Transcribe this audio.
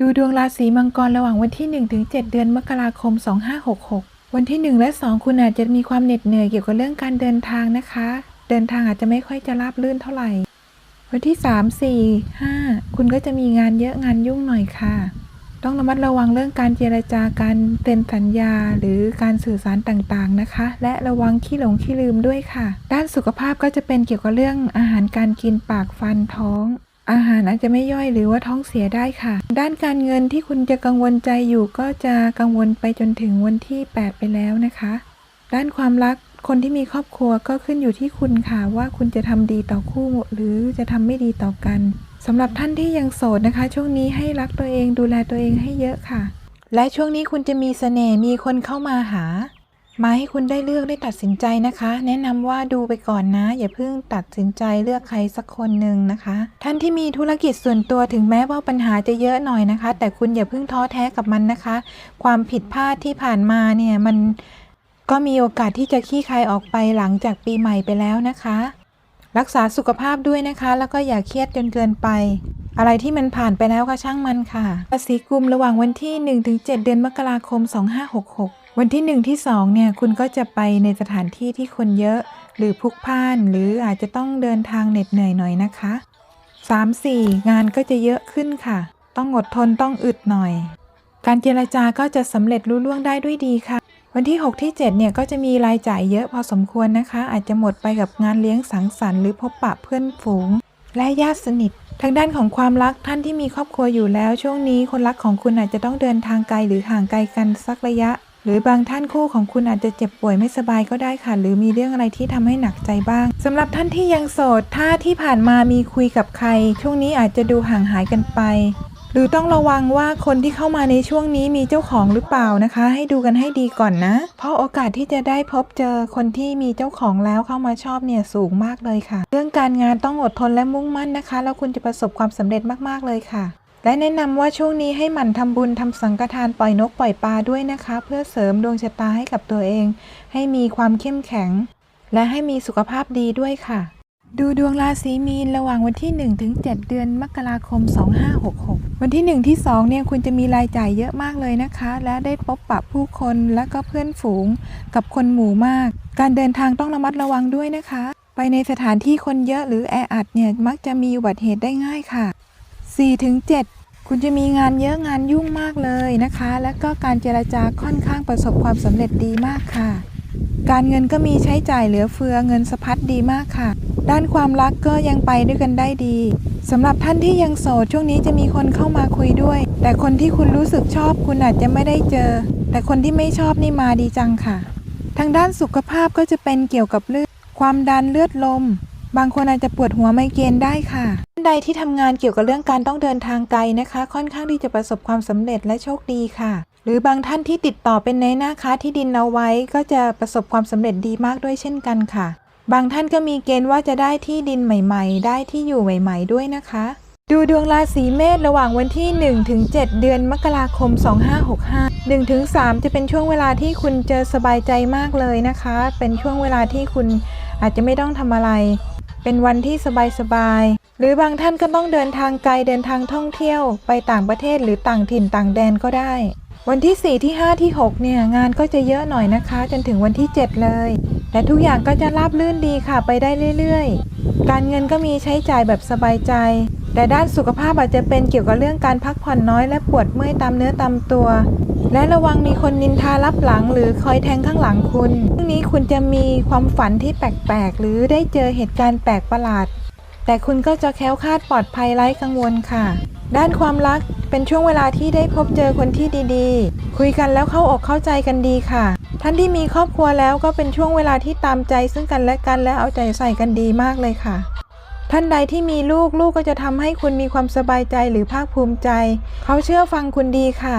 ดูดวงราศีมังกรระหว่างวันที่1ถึง7เดือนมกราคม 2566 วันที่ 1 และ 2 คุณอาจจะมีความเหน็ดเหนื่อยเกี่ยวกับเรื่องการเดินทางนะคะ เดินทางอาจจะไม่ค่อยจะราบรื่นเท่าไหร่ วันที่ 3 4 5 คุณก็จะมีงานเยอะงานยุ่งหน่อยค่ะ ต้องระมัดระวังเรื่องการเจรจาการเซ็นสัญญา หรือการสื่อสารต่างๆนะคะ และระวังขี้หลงขี้ลืมด้วยค่ะ ด้านสุขภาพก็จะเป็นเกี่ยวกับเรื่องอาหารการกินปากฟันท้อง อาหารอาจจะไม่ย่อยหรือว่าท้องเสียได้ค่ะ ด้านการเงินที่คุณจะกังวลใจอยู่ก็จะกังวลไปจนถึงวันที่ 8 ไปแล้วนะคะ ด้านความรักคนที่มีครอบครัวก็ขึ้นอยู่ที่คุณค่ะ ว่าคุณจะทำดีต่อคู่หรือจะทำไม่ดีต่อกันสำหรับท่านที่ยังโสดนะคะ ช่วงนี้ให้รักตัวเองดูแลตัวเองให้เยอะค่ะ และช่วงนี้คุณจะมีเสน่ห์มีคนเข้ามาหา มาให้คุณได้เลือกได้ตัดสินใจนะคะ แนะนำว่าดูไปก่อนนะ อย่าเพิ่งตัดสินใจเลือกใครสักคนหนึ่งนะคะ ท่านที่มีธุรกิจส่วนตัวถึงแม้ว่าปัญหาจะเยอะหน่อยนะคะ แต่คุณอย่าเพิ่งท้อแท้กับมันนะคะ ความผิดพลาดที่ผ่านมาเนี่ยมันก็มีโอกาสที่จะขี้คายออกไปหลังจากปีใหม่ไปแล้วนะคะ รักษาสุขภาพด้วยนะคะ แล้วก็อย่าเครียดจนเกินไปอะไรที่มันผ่านไปแล้วก็ช่างมันค่ะราศีกุมระหว่างวันที่ 1-7 เดือนมกราคม 2566 วันที่1ที่2เนี่ยคุณก็จะไปในสถานที่ที่คนเยอะหรือพลุกพล่านหรืออาจจะต้องเดินทางเหน็ดเหนื่อยหน่อยนะคะ 3-4 งานก็จะเยอะขึ้นค่ะ ต้องอดทนต้องอึดหน่อย การเจรจาก็จะสำเร็จรุ่ล่วงได้ด้วยดีค่ะ วันที่ 6 ที่ 7 เนี่ยก็จะมีรายจ่ายเยอะพอสมควรนะคะ อาจจะหมดไปกับงานเลี้ยงสังสรรค์หรือพบปะเพื่อนฝูง และญาติสนิท ทางด้านของความรักท่านที่มีครอบครัวอยู่แล้ว ช่วงนี้คนรักของคุณอาจจะต้องเดินทางไกลหรือห่างไกลกันสักระยะ หรือบางท่านคู่ของคุณอาจจะเจ็บป่วยไม่สบายก็ได้ค่ะ หรือมีเรื่องอะไรที่ทำให้หนักใจบ้างสำหรับท่านที่ยังโสด ถ้าที่ผ่านมามีคุยกับใคร ช่วงนี้อาจจะดูห่างหายกันไป หรือต้องระวังว่าคนที่เข้ามาในช่วงนี้มีเจ้าของหรือเปล่านะคะ ให้ดูกันให้ดีก่อนนะ เพราะโอกาสที่จะได้พบเจอคนที่มีเจ้าของแล้วเข้ามาชอบเนี่ยสูงมากเลยค่ะ เรื่องการงานต้องอดทนและมุ่งมั่นนะคะ แล้วคุณจะประสบความสำเร็จมากๆเลยค่ะ และแนะนำว่าช่วงนี้ให้หมั่นทำบุญทำสังฆทานปล่อยนกปล่อยปลาด้วยนะคะ เพื่อเสริมดวงชะตาให้กับตัวเอง ให้มีความเข้มแข็ง และให้มีสุขภาพดีด้วยค่ะ ดูดวงราศีมีนระหว่างวันที่1ถึง7เดือนมกราคม 2566 วันที่ 1 ที่ 2 เนี่ยคุณจะมีรายจ่ายเยอะมากเลยนะคะ และได้พบปะผู้คนและก็เพื่อนฝูงกับคนหมู่มาก การเดินทางต้องระมัดระวังด้วยนะคะ ไปในสถานที่คนเยอะหรือแออัดเนี่ยมักจะมีอุบัติเหตุได้ง่ายค่ะ 4ถึง7คุณจะมีงานเยอะงานยุ่งมากเลยนะคะ และก็การเจรจาค่อนข้างประสบความสำเร็จดีมากค่ะ การเงินก็มีใช้จ่ายเหลือเฟือเงินสะพัดดีมากค่ะ ด้านความรักก็ยังไปด้วยกันได้ดีสำหรับท่านที่ยังโสดช่วงนี้จะมีคนเข้ามาคุยด้วย แต่คนที่คุณรู้สึกชอบคุณอาจจะไม่ได้เจอ แต่คนที่ไม่ชอบนี่มาดีจังค่ะ ทางด้านสุขภาพก็จะเป็นเกี่ยวกับเลือดความดันเลือดลม บางคนอาจจะปวดหัวไมเกรนได้ค่ะ ใดที่ทำงานเกี่ยวกับเรื่องการต้องเดินทางไกลนะคะ ค่อนข้างที่จะประสบความสำเร็จและโชคดีค่ะ หรือบางท่านที่ติดต่อเป็นในหน้าค้าที่ดินเอาไว้ ก็จะประสบความสำเร็จดีมากด้วยเช่นกันค่ะ บางท่านก็มีเกณฑ์ว่าจะได้ที่ดินใหม่ ๆ ได้ที่อยู่ใหม่ ๆ ด้วยนะคะ ดูดวงราศีเมษระหว่างวันที่1ถึง7เดือนมกราคม 2565 1ถึง3จะเป็นช่วงเวลาที่คุณเจอสบายใจมากเลยนะคะ เป็นช่วงเวลาที่คุณอาจจะไม่ต้องทำอะไร เป็นวันที่สบายๆ หรือบางท่านก็ต้องเดินทางไกลเดินทางท่องเที่ยว ไปต่างประเทศหรือต่างถิ่นต่างแดนก็ได้ วันที่ 4 ที่ 5 ที่ 6 เนี่ย งานก็จะเยอะหน่อยนะคะ จนถึงวันที่ 7 เลย แต่ทุกอย่างก็จะราบรื่นดีค่ะไปได้เรื่อยๆ การเงินก็มีใช้จ่ายแบบสบายใจ แต่ด้านสุขภาพอาจจะเป็นเกี่ยวกับเรื่องการพักผ่อนน้อยและปวดเมื่อยตามเนื้อตามตัว และระวังมีคนนินทารับหลัง หรือคอยแทงข้างหลังคุณพรุ่งนี้คุณจะมีความฝันที่แปลกๆ หรือได้เจอเหตุการณ์แปลกประหลาด แต่คุณก็จะแคล้วคลาดปลอดภัยไร้กังวลค่ะ ด้านความรักเป็นช่วงเวลาที่ได้พบเจอคนที่ดีๆ คุยกันแล้วเข้าอกเข้าใจกันดีค่ะ ท่านที่มีครอบครัวแล้วก็เป็นช่วงเวลาที่ตามใจซึ่งกันและกันและเอาใจใส่กันดีมากเลยค่ะ ท่านใดที่มีลูกลูกก็จะทำให้คุณมีความสบายใจหรือภาคภูมิใจ เขาเชื่อฟังคุณดีค่ะ